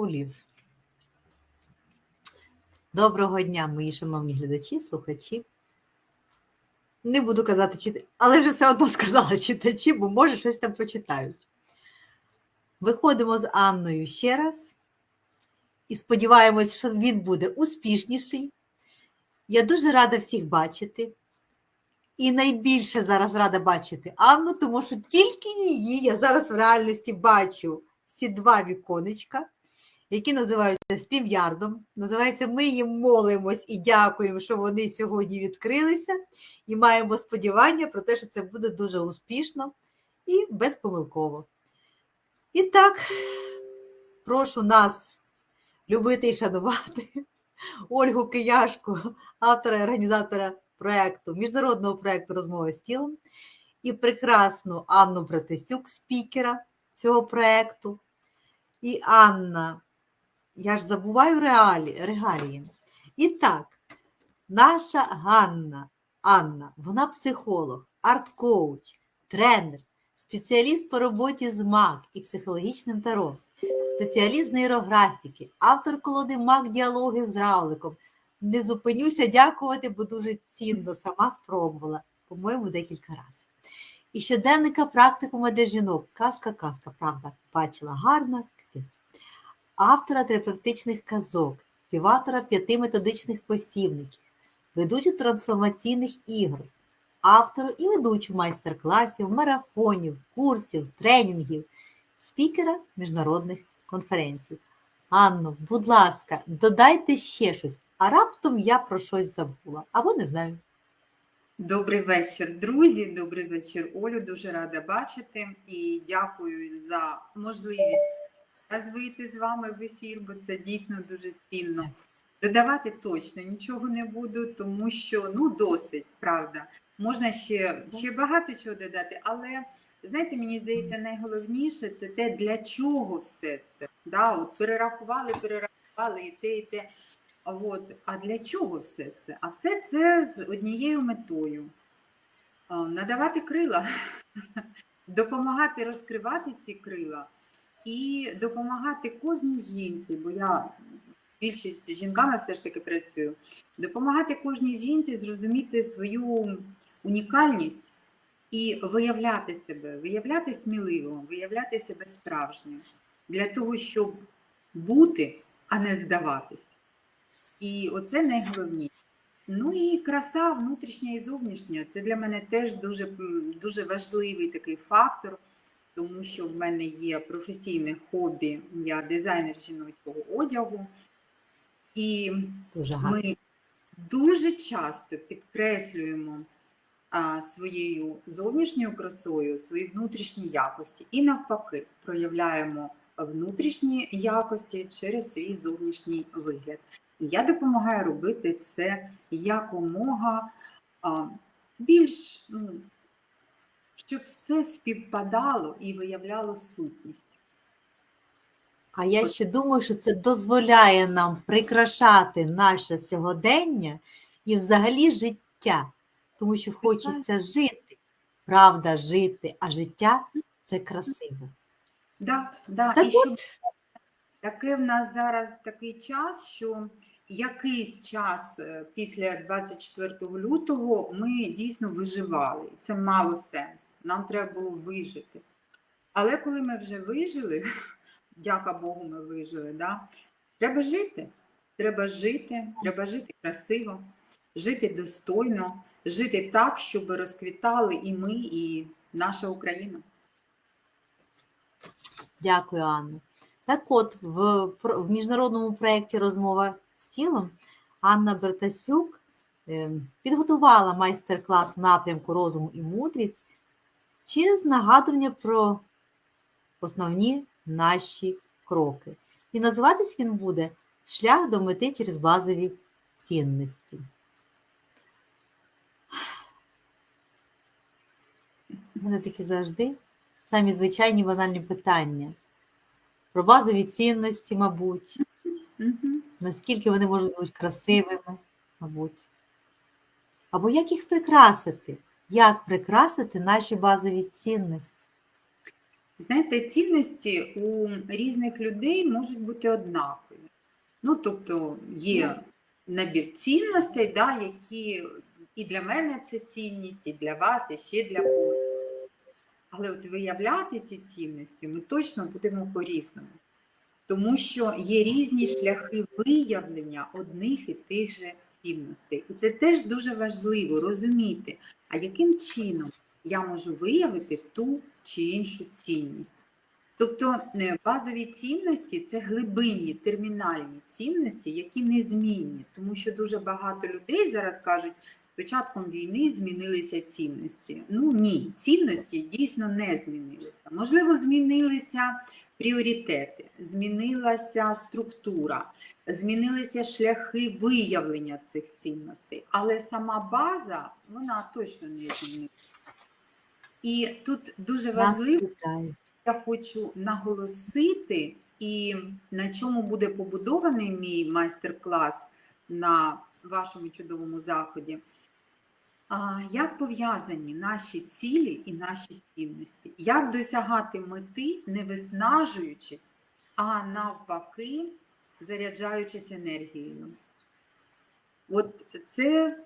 Улів. Доброго дня, мої шановні глядачі, слухачі. Не буду казати читачі, але вже все одно сказала читачі, бо може щось там прочитають. Виходимо з Анною ще раз і сподіваємось, що він буде успішніший. Я дуже рада всіх бачити. І найбільше зараз рада бачити Анну, тому що тільки її я зараз в реальності бачу всі два віконечка, які називаються стрім'ярдом. Називається Ми їм молимось і дякуємо, що вони сьогодні відкрилися. І маємо сподівання про те, що це буде дуже успішно і безпомилково. І так, прошу нас любити і шанувати Ольгу Кияшку, автора і організатора проєкту, міжнародного проєкту Розмова з тілом, і прекрасну Анну Братисюк, спікера цього проєкту. І Анна, я ж забуваю реалі, регалії. І так, наша Ганна, Анна, вона психолог, арт-коуч, тренер, спеціаліст по роботі з МАК і психологічним таро, спеціаліст з нейрографіки, автор колоди МАК діалоги з Равликом. Не зупинюся дякувати, бо дуже цінно сама спробувала, по-моєму, декілька разів. І щоденника практикума для жінок. Казка, казка, правда, бачила гарна. Автора терапевтичних казок, співавтора п'яти методичних посібників, ведучу трансформаційних ігор, автору і ведучу майстер-класів, марафонів, курсів, тренінгів, спікера міжнародних конференцій. Анно, будь ласка, додайте ще щось, а раптом я про щось забула або не знаю. Добрий вечір, друзі. Добрий вечір, Олю. Дуже рада бачити і дякую за можливість вийти з вами в ефір, бо це дійсно дуже цінно. Додавати точно нічого не буду, тому що ну досить, правда. Можна ще, ще багато чого додати, але знаєте, мені здається, найголовніше це те, для чого все це. Да? От перерахували, перерахували і те, і те. От, а для чого все це? А все це з однією метою надавати крила, допомагати розкривати ці крила і допомагати кожній жінці, бо я більшість жінками все ж таки працюю, допомагати кожній жінці зрозуміти свою унікальність і виявляти себе, виявляти сміливо, виявляти себе справжньо, для того, щоб бути, а не здаватись. І оце найголовніше. Ну і краса внутрішня і зовнішня. Це для мене теж дуже, дуже важливий такий фактор, тому що в мене є професійне хобі, я дизайнер жіночого одягу. І Дуже ми дуже часто підкреслюємо а, своєю зовнішньою красою свої внутрішні якості і навпаки проявляємо внутрішні якості через свій зовнішній вигляд. І я допомагаю робити це якомога а, більш, ну, щоб все співпадало і виявляло сутність. А я ще думаю, що це дозволяє нам прикрашати наше сьогодення і взагалі життя, тому що хочеться жити, правда, жити, а життя це красиво. Да, да. Так і щоб от, Таке в нас зараз такий час, що якийсь час е, після 24 лютого ми дійсно виживали. Це мало сенс. Нам треба було вижити. Але коли ми вже вижили, дяка Богу, ми вижили, да? треба жити. Треба жити, треба жити красиво, жити достойно, жити так, щоб розквітали і ми, і наша Україна. дякую, Анна. Так от, в, в міжнародному проєкті Розмова з тілом Анна Бертасюк е, підготувала майстер-клас в напрямку розуму і мудрість через нагадування про основні наші кроки. І називатись він буде Шлях до мети через базові цінності. У мене такі завжди самі звичайні банальні питання. Про базові цінності, мабуть, Мгм. наскільки вони можуть бути красивими, мабуть. Або як їх прикрасити? Як прикрасити наші базові цінності? Знаєте, цінності у різних людей можуть бути однакові. Ну, тобто є набір цінностей, да, які і для мене це цінність, і для вас, і ще для когось. Але от виявляти ці цінності ми точно будемо по-різному. Тому що є різні шляхи виявлення одних і тих же цінностей. І це теж дуже важливо розуміти, а яким чином я можу виявити ту чи іншу цінність. Тобто е, базові цінності це глибинні термінальні цінності, які незмінні, тому що дуже багато людей зараз кажуть, з початком війни змінилися цінності. Ну ні, цінності дійсно не змінилися. Можливо, змінилися пріоритети, змінилася структура, змінилися шляхи виявлення цих цінностей, але сама база вона точно не змінилася. І тут дуже важливо я хочу наголосити, і на чому буде побудований мій майстер-клас на вашому чудовому заході. Як пов'язані наші цілі і наші цінності? Як досягати мети, не виснажуючись, а навпаки, заряджаючись енергією? От це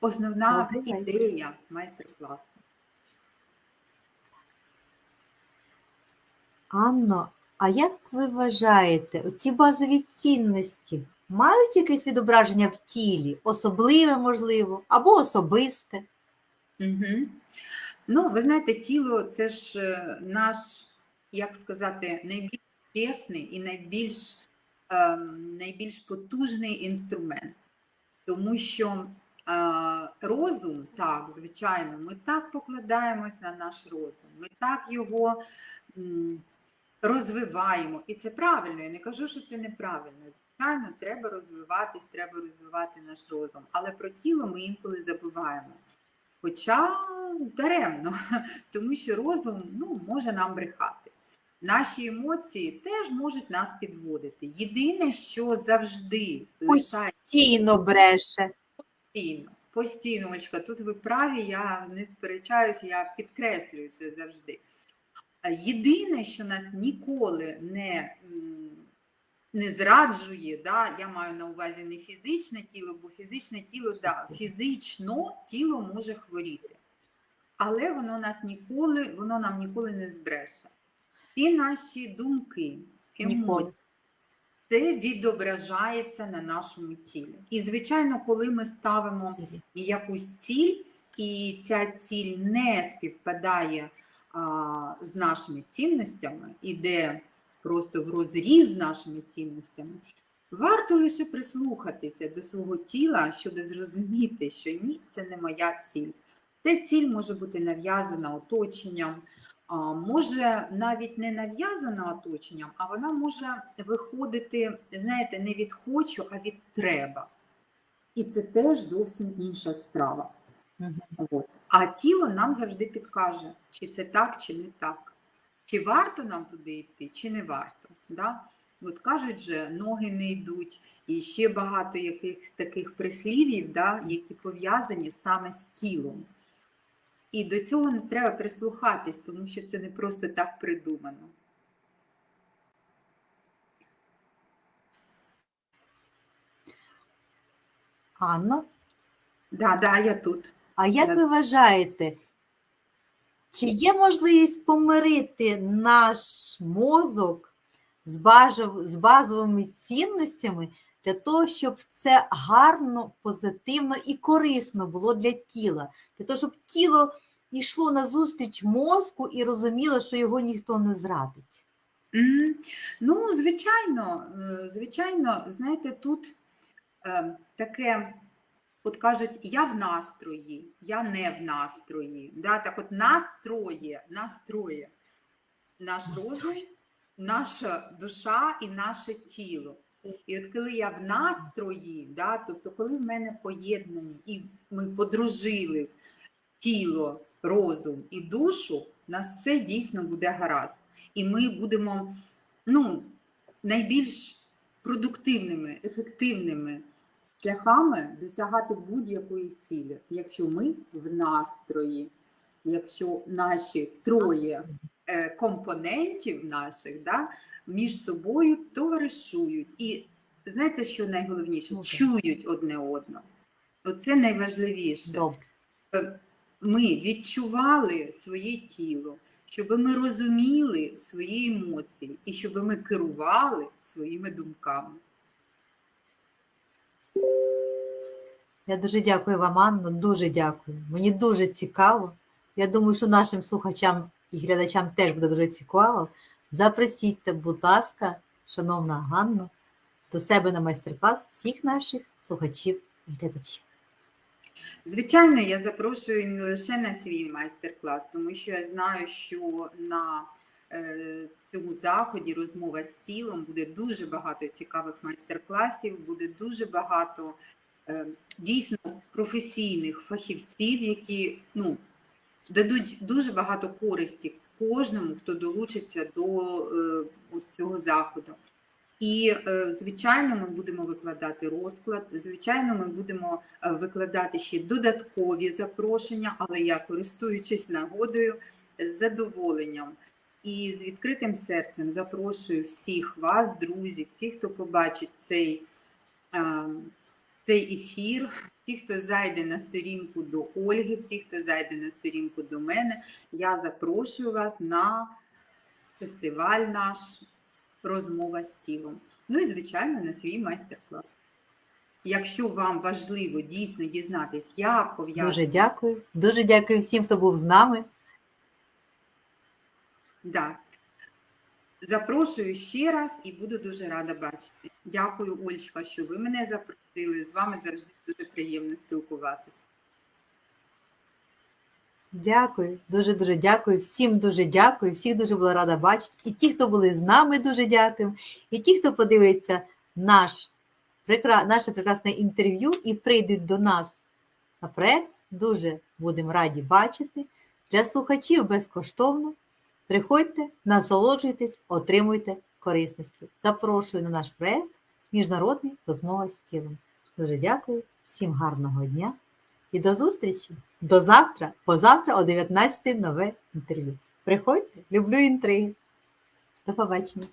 основна ідея майстер-класу. Анно, а як ви вважаєте, оці базові цінності мають якесь відображення в тілі, особливе, можливо, або особисте? Угу. Ну, ви знаєте, тіло це ж е, наш, як сказати, найбільш чесний і найбільш, ем, найбільш потужний інструмент. Тому що е, розум, так, звичайно, ми так покладаємось на наш розум, ми так його розвиваємо. І це правильно. Я не кажу, що це неправильно. Звичайно, треба розвиватись, треба розвивати наш розум. Але про тіло ми інколи забуваємо. Хоча даремно, тому що розум ну, може нам брехати. Наші емоції теж можуть нас підводити. Єдине, що завжди Постійно бреше. постійно, постійно, Олечка, тут ви праві, я не сперечаюся, я підкреслюю це завжди. А Єдине, що нас ніколи не, не зраджує, да, я маю на увазі не фізичне тіло, бо фізичне тіло, да, фізично тіло може хворіти. Але воно нас ніколи, воно нам ніколи не збреше. Ці наші думки, емоції, це відображається на нашому тілі. І, звичайно, коли ми ставимо якусь ціль, і ця ціль не співпадає з нашими цінностями, іде просто в розріз з нашими цінностями, варто лише прислухатися до свого тіла, щоб зрозуміти, що ні, це не моя ціль. Ця ціль може бути нав'язана оточенням, може навіть не нав'язана оточенням, а вона може виходити, знаєте, не від хочу, а від треба. І це теж зовсім інша справа. Мгм. От. А тіло нам завжди підкаже, чи це так, чи не так. Чи варто нам туди йти, чи не варто. Да? От кажуть же, ноги не йдуть, і ще багато якихось таких прислів'їв, да, які пов'язані саме з тілом. І до цього не треба прислухатись, тому що це не просто так придумано. Анно, Да, да, я тут. А як ви вважаєте, чи є можливість помирити наш мозок з, базовими цінностями для того, щоб це гарно, позитивно і корисно було для тіла? Для того, щоб тіло йшло на зустріч мозку і розуміло, що його ніхто не зрадить. Ну, звичайно, е, звичайно, знаєте, тут е, таке, от кажуть, я в настрої, я не в настрої. Да? Так от настроє, настроє наш розум, наша душа і наше тіло. І от коли я в настрої, да, тобто коли в мене поєднані і ми подружили тіло, розум і душу, у нас все дійсно буде гаразд. І ми будемо ну, найбільш продуктивними, ефективними шляхами досягати будь-якої цілі, якщо ми в настрої, якщо наші троє е, компонентів наших да, між собою товаришують. І знаєте, що найголовніше? Ну. Чують одне одного. Оце найважливіше. Добре. Ми відчували своє тіло, щоб ми розуміли свої емоції і щоб ми керували своїми думками. Я дуже дякую вам, Анно, дуже дякую. Мені дуже цікаво. Я думаю, що нашим слухачам і глядачам теж буде дуже цікаво. Запросіть, будь ласка, шановна Ганно, до себе на майстер-клас всіх наших слухачів і глядачів. Звичайно, я запрошую не лише на свій майстер-клас, тому що я знаю, що на цьому заході розмова з тілом буде дуже багато цікавих майстер-класів, буде дуже багато е, дійсно професійних фахівців, які ну, дадуть дуже багато користі кожному, хто долучиться до е, цього заходу. І, е, звичайно, ми будемо викладати розклад. Звичайно, ми будемо е, викладати ще додаткові запрошення, але я, користуючись нагодою, з задоволенням і з відкритим серцем запрошую всіх вас, друзі, всіх, хто побачить цей, цей ефір, всіх, хто зайде на сторінку до Ольги, всіх, хто зайде на сторінку до мене. Я запрошую вас на фестиваль наш розмова з тілом. Ну і, звичайно, на свій майстер-клас. Якщо вам важливо дійсно дізнатись, як пов'язано, Дуже дякую. Дуже дякую всім, хто був з нами. Да. запрошую ще раз і буду дуже рада бачити. Дякую, Ольчка, що ви мене запросили. З вами завжди дуже приємно спілкуватися. Дякую, дуже дуже дякую. Всім дуже дякую. Всіх дуже була рада бачити. І ті, хто були з нами, дуже дякую. І ті, хто подивиться наш, прекра... наше прекрасне інтерв'ю і прийдуть до нас на проект, дуже будемо раді бачити. Для слухачів безкоштовно. Приходьте, насолоджуйтесь, отримуйте корисності. Запрошую на наш проект Міжнародний розмова з тілом. Дуже дякую, всім гарного дня і до зустрічі! До завтра, позавтра о 19 нове інтерв'ю. Приходьте, люблю інтриги. До побачення.